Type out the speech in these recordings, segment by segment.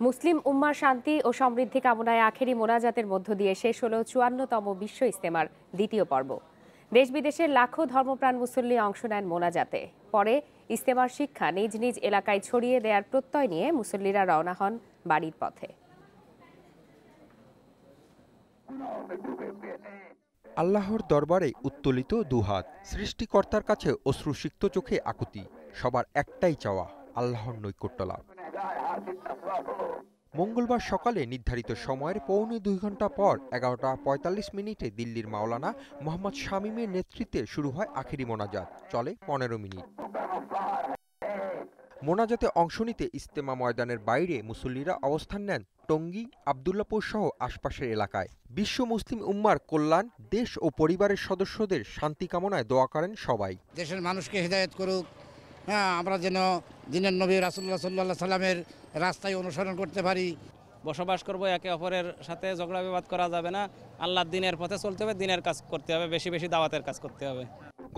মুসলিম উম্মার শান্তি ও সমৃদ্ধি কামনায় আখেরি মোনাজাতের মধ্য দিয়ে শেষ হল চুয়ান্নতম বিশ্ব ইস্তেমার দ্বিতীয় পর্ব। দেশ বিদেশের লাখো ধর্মপ্রাণ মুসল্লি অংশ নেন মোনাজাতে। পরে ইস্তেমার শিক্ষা নিজ নিজ এলাকায় ছড়িয়ে দেওয়ার প্রত্যয় নিয়ে মুসল্লিরা রওনা হন বাড়ির পথে। আল্লাহর দরবারে উত্তোলিত দুহাত, সৃষ্টিকর্তার কাছে অশ্রুসিক্ত চোখে আকুতি, সবার একটাই চাওয়া, আল্লাহর নৈকট্য লাভ। মঙ্গলবার সকালে নির্ধারিত সময়ের পৌনে দুই ঘণ্টা পর এগারোটা পঁয়তাল্লিশ মিনিটে দিল্লির মাওলানা মোহাম্মদ শামীমের নেতৃত্বে শুরু হয় আখেরি মোনাজাত। চলে পনেরো মিনিট। মোনাজাতে অংশ নিতে ইস্তেমা ময়দানের বাইরে মুসল্লিরা অবস্থান নেন টঙ্গী, আবদুল্লাপুর সহ আশপাশের এলাকায়। বিশ্ব মুসলিম উম্মার কল্যাণ, দেশ ও পরিবারের সদস্যদের শান্তি কামনায় দোয়া করেন সবাই। দেশের মানুষকে হেদায়েত করুক। হ্যাঁ আমরা যেন দিনের নবী রাসুল্লাহ সাল্লাহ সাল্লামের রাস্তায় অনুসরণ করতে পারি। বসবাস করব একে অপরের সাথে ঝগড়া বিবাদ করা যাবে না। আল্লাহর দিনের পথে চলতে হবে দিনের কাজ করতে হবে বেশি বেশি দাওয়াতের কাজ করতে হবে।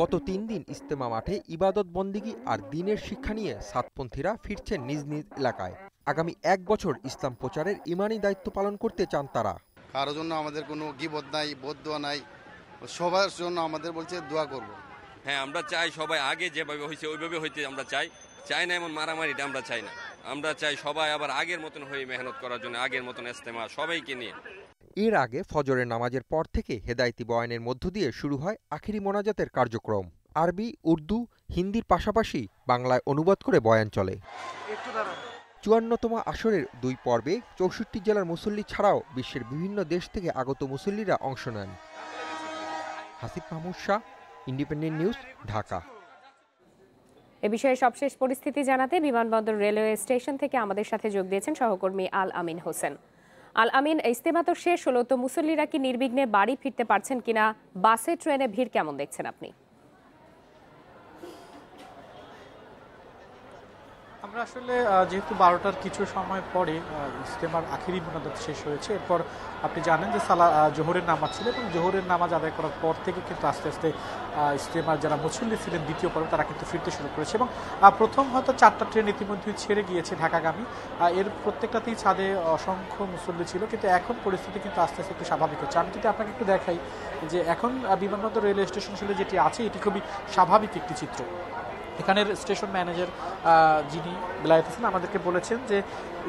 গত তিন দিন ইস্তেমা মাঠে ইবাদত বন্দিগি আর দিনের শিক্ষা নিয়ে সাতপন্থীরা ফিরছেন নিজ নিজ এলাকায়। আগামী এক বছর ইসলাম প্রচারের ইমানি দায়িত্ব পালন করতে চান তারা। কারও জন্য আমাদের কোনো গিবদ নাই বোধ দোয়া নাই। সবার জন্য আমাদের বলছে দোয়া করব। হ্যাঁ আমরা চাই সবাই আগে যেভাবে হয়েছে ওইভাবে হইতে আমরা চাই। চাই না এমন মারামারিটা আমরা চাই না। আমরা চাই সবাই আবার আগের মতন হয়ে মেহনত করার জন্য আগের মতন ইস্তেমা সবাইকে নিয়ে। এর আগে ফজরের নামাজের পর থেকে হেদায়তি বয়ানের মধ্য দিয়ে শুরু হয় আখেরি মোনাজাতের কার্যক্রম। আরবি উর্দু হিন্দির পাশাপাশি বাংলায় অনুবাদ করে বয়ান চলে। চুয়ান্নতম আসরের দুই পর্বে চৌষট্টি জেলার মুসল্লি ছাড়াও বিশ্বের বিভিন্ন দেশ থেকে আগত মুসল্লিরা অংশ নেন। Hasif Mahmud Shah Independent News Dhaka. এ বিষয়ে সবশেষ পরিস্থিতি জানাতে বিমানবন্দর রেলওয়ে স্টেশন থেকে আমাদের সাথে যোগ দিয়েছেন সহকর্মী আল আমিন হোসেন। আল আমিন ইস্তেমা তো শেষ হলো, তো মুসল্লিরা কি নির্বিঘ্নে বাড়ি ফিরতে পারছেন কিনা? বাসে, ট্রেনে ভিড় কেমন দেখছেন আপনি? আমরা আসলে যেহেতু বারোটার কিছু সময় পরে ইস্তেমার আখিরি মোনাজাত শেষ হয়েছে, এরপর আপনি জানেন যে সালা জোহরের নামাজ ছিল এবং জোহরের নামাজ আদায় করার পর থেকে কিন্তু আস্তে আস্তে ইস্তেমার যারা মুসল্লি ছিলেন দ্বিতীয় পর্বে তারা কিন্তু ফিরতে শুরু করেছে এবং প্রথম হয়তো চারটা ট্রেন ইতিমধ্যে ছেড়ে গিয়েছে ঢাকাগামী। এর প্রত্যেকটাতেই ছাদে অসংখ্য মুসল্লি ছিল, কিন্তু এখন পরিস্থিতি কিন্তু আস্তে আস্তে একটু স্বাভাবিক হচ্ছে। আমি যদি আপনাকে একটু দেখাই যে এখন বিমানবন্দর রেলওয়ে স্টেশন ছিল যেটি আছে, এটি খুবই স্বাভাবিক একটি চিত্র। এখানের স্টেশন ম্যানেজার যিনি বেলায়েত হোসেন আমাদেরকে বলেছেন যে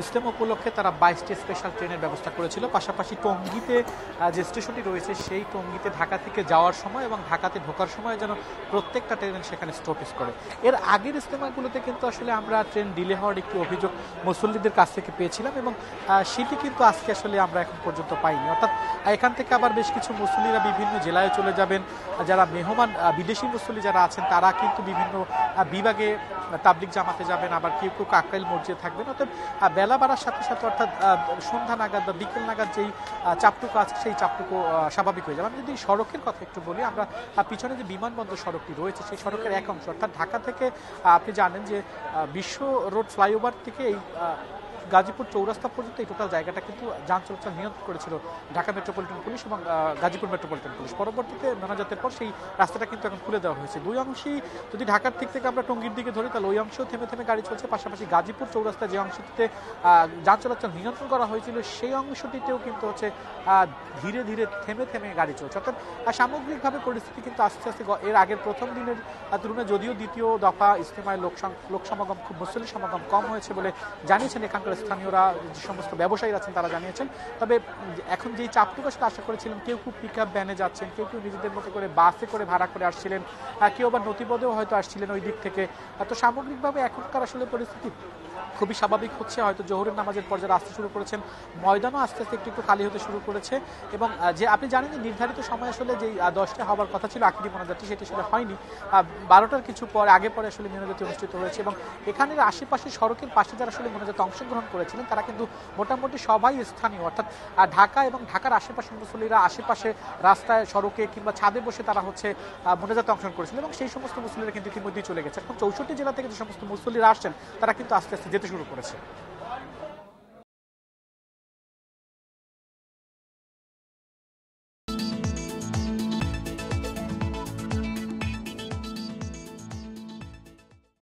ইসলাম উপলক্ষে তারা বাইশটি স্পেশাল ট্রেনের ব্যবস্থা করেছিল। পাশাপাশি টঙ্গিতে যে স্টেশনটি রয়েছে, সেই টঙ্গিতে ঢাকা থেকে যাওয়ার সময় এবং ঢাকাতে ঢোকার সময় যেন প্রত্যেকটা ট্রেন সেখানে স্টপেজ করে। এর আগের ইস্তেমাগুলোতে কিন্তু আসলে আমরা ট্রেন ডিলে হওয়ার একটি অভিযোগ মুসল্লিদের কাছ থেকে পেয়েছিলাম এবং সেটি কিন্তু আজকে আসলে আমরা এখন পর্যন্ত পাইনি। অর্থাৎ এখান থেকে আবার বেশ কিছু মুসল্লিরা বিভিন্ন জেলায় চলে যাবেন। যারা মেহমান বিদেশি মুসল্লি যারা আছেন, তারা কিন্তু বিভিন্ন বিভাগে তাবলিক জামাতে যাবেন, আবার কেউ কেউ কাকরাইল মসজিদে থাকবেন। অর্থাৎ বেলা বাড়ার সাথে সাথে অর্থাৎ সন্ধ্যা নাগাদ বা বিকেল নাগাদ যেই চাপটুকু আছে সেই চাপটুকু স্বাভাবিক হয়ে যাবে। আমি যদি সড়কের কথা একটু বলি, আমরা পিছনে যে বিমানবন্দর সড়কটি রয়েছে, সেই সড়কের এক অংশ, অর্থাৎ ঢাকা থেকে আপনি জানেন যে বিশ্ব রোড ফ্লাইওভার থেকে এই গাজীপুর চৌরাস্তা পর্যন্ত এই টোটাল জায়গাটা কিন্তু যান চলাচল নিয়ন্ত্রণ করেছিল ঢাকা মেট্রোপলিটন পুলিশ এবং গাজীপুর মেট্রোপলিটন পুলিশ। পরবর্তীতে মোনাজাতের পর সেই রাস্তাটা কিন্তু এখন খুলে দেওয়া হয়েছে। দুই অংশেই যদি ঢাকার দিক থেকে আমরা টঙ্গীর দিকে ধরি, তাহলে ওই অংশেও থেমে থেমে গাড়ি চলছে। পাশাপাশি গাজীপুর চৌরাস্তা যে অংশটিতে যান চলাচল নিয়ন্ত্রণ করা হয়েছিল, সেই অংশটিতেও কিন্তু হচ্ছে ধীরে ধীরে থেমে থেমে গাড়ি চলছে। অর্থাৎ সামগ্রিকভাবে পরিস্থিতি কিন্তু আস্তে আস্তে এর আগের প্রথম দিনের তুলনায় যদিও দ্বিতীয় দফা ইস্তেমায় লোক লোক সমাগম খুব মুসলিম সমাগম কম হয়েছে বলে জানিয়েছেন এখানকার স্থানীয়রা যে সমস্ত ব্যবসায়ীরা আছেন তারা জানিয়েছেন। তবে এখন যেই চাপটুকু আসলে আশা করেছিলেন কেউ কেউ পিক আপ ভ্যানে যাচ্ছেন, কেউ কেউ নিজেদের মতো করে বাসে করে ভাড়া করে আসছিলেন কেউ আবার নথিপদেও হয়তো আসছিলেন ওই দিক থেকে। তো সামগ্রিকভাবে এখনকার আসলে পরিস্থিতি খুবই স্বাভাবিক হচ্ছে। হয়তো জোহরের নামাজের পর যারা আসতে শুরু করেছেন, ময়দানও আস্তে আস্তে একটু একটু খালি হতে শুরু করেছে এবং যে আপনি জানেন যে নির্ধারিত সময় আসলে যেই দশটা হওয়ার কথা ছিল আখিরি মোনাজাতটি সেটি আসলে হয়নি। বারোটার কিছু পর, আগে পরে আসলে মোনাজাতি অনুষ্ঠিত হয়েছে এবং এখানের আশেপাশে সড়কের পাশে যারা আসলে মোনাজাতে অংশগ্রহণ করেছিলেন, তারা কিন্তু মোটামুটি সবাই স্থানীয়। অর্থাৎ ঢাকা এবং ঢাকার আশেপাশে মুসল্লিরা আশেপাশে রাস্তায়, সড়কে কিংবা ছাদে বসে তারা হচ্ছে মোনাজাতে অংশগ্রহণ করেছিলেন এবং সেই সমস্ত মুসল্লিরা কিন্তু ইতিমধ্যেই চলে গেছে। এখন চৌষট্টি জেলা থেকে যে সমস্ত মুসল্লিরা আসছেন, তারা কিন্তু আস্তে আস্তে যেতে শুরু করেছে।